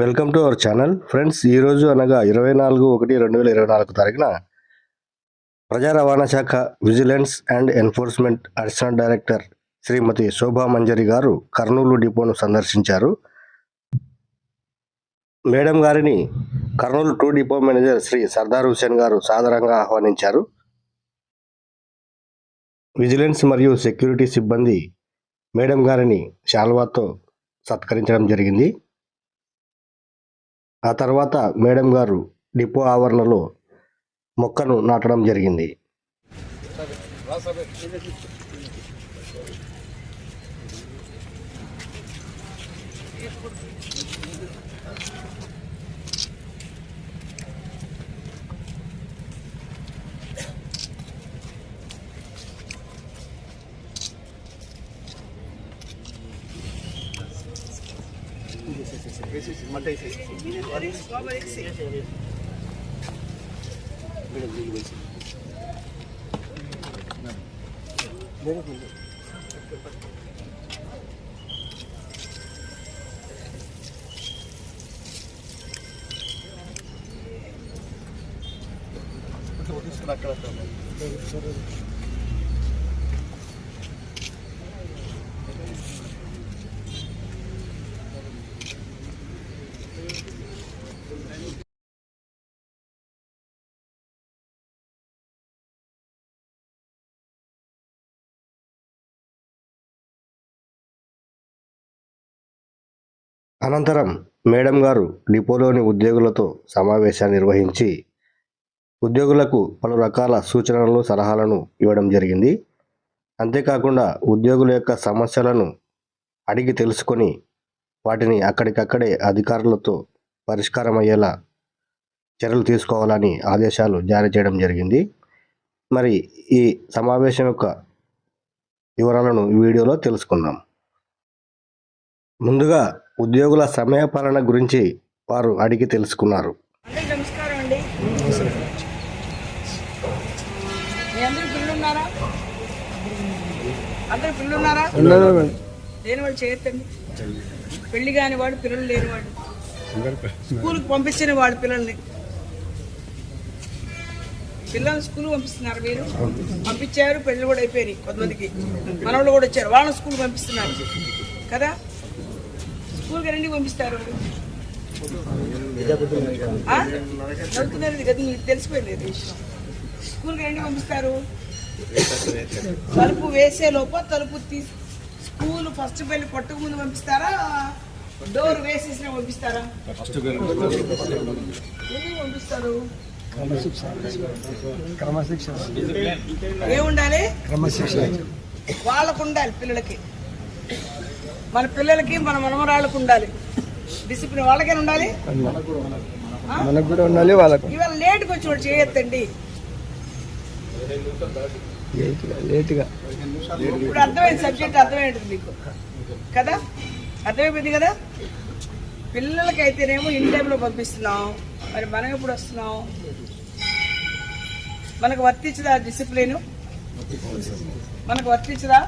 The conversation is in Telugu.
Welcome to our channel. Friends ఈరోజు అనగా ఇరవై నాలుగు ఒకటి రెండు వేల ఇరవై నాలుగు తారీఖున ప్రజా రవాణా శాఖ vigilance and enforcement additional director Srimathi Sobha Manjari garu Kurnool డిపోను సందర్శించారు. మేడం గారిని Kurnool two depot manager Sri Sardar Hussain garu సాధారణంగా ఆహ్వానించారు. విజిలెన్స్ మరియు సెక్యూరిటీ సిబ్బంది మేడం గారిని శాల్వాతో సత్కరించడం జరిగింది. ఆ తర్వాత మేడం గారు డిపో ఆవరణలో మొక్కను నాటడం జరిగింది. Eu vou destruir aquela também. అనంతరం మేడం గారు డిపోలోని ఉద్యోగులతో సమావేశాన్ని నిర్వహించి ఉద్యోగులకు పలు రకాల సూచనలు సలహాలను ఇవ్వడం జరిగింది. అంతేకాకుండా ఉద్యోగుల యొక్క సమస్యలను అడిగి తెలుసుకొని వాటిని అక్కడికక్కడే అధికారులతో పరిష్కారం అయ్యేలా చర్యలు తీసుకోవాలని ఆదేశాలు జారీ చేయడం జరిగింది. మరి ఈ సమావేశం యొక్క వివరాలను వీడియోలో తెలుసుకుందాం. ముందుగా ఉద్యోగుల సమయపాలన గురించి వారు అడిగి తెలుసుకున్నారు. నమస్కారం అండి. అందరు పిల్లలు ఉన్నారా చేయొద్దండి. పెళ్ళి కాని వాడు పిల్లలు లేని వాడు స్కూల్కి పంపించిన వాడు పిల్లల్ని. పిల్లల్ని స్కూల్ పంపిస్తున్నారు మీరు? పంపించారు పెళ్ళి కూడా అయిపోయినాయి కొంతమందికి. మనవాళ్ళు కూడా వచ్చారు. వాళ్ళని స్కూల్ పంపిస్తున్నారు. కదా? స్కూల్కి రెండుకి పంపిస్తారు? చదువుతున్నారు కదా మీకు తెలిసిపోయింది విషయం. స్కూల్కి ఏంటి పంపిస్తారు. తలుపు వేసే లోప తలుపు తీసి స్కూల్ ఫస్ట్ బెల్ కొట్టక ముందు పంపిస్తారా? డోర్ వేసేసిన పంపిస్తారా? ఎందుకు పంపిస్తారు? క్రమశిక్షణ. ఏముండాలి? క్రమశిక్షణ. వాళ్ళకు ఉండాలి పిల్లలకి. మన పిల్లలకి మన మనమరాళ్ళకు ఉండాలి. డిసిప్లిన్ వాళ్ళకైనా ఉండాలి? మనకు కూడా ఉండాలి వాళ్ళకు. ఇవాళ లేట్కి వచ్చి వాడు చేయొద్దండి. లేట్గా లేట్గా. ఇప్పుడు అర్థమైంది సబ్జెక్ట్ అర్థమైంది మీకు. కదా? అర్థమైపోయింది కదా? పిల్లలకైతేనేమో ఇన్ టైంలో పంపిస్తున్నాం. మరి మనం ఎప్పుడు వస్తున్నాం? మనకు వర్తించదా డిసిప్లిన్? మనకు వర్తించదా?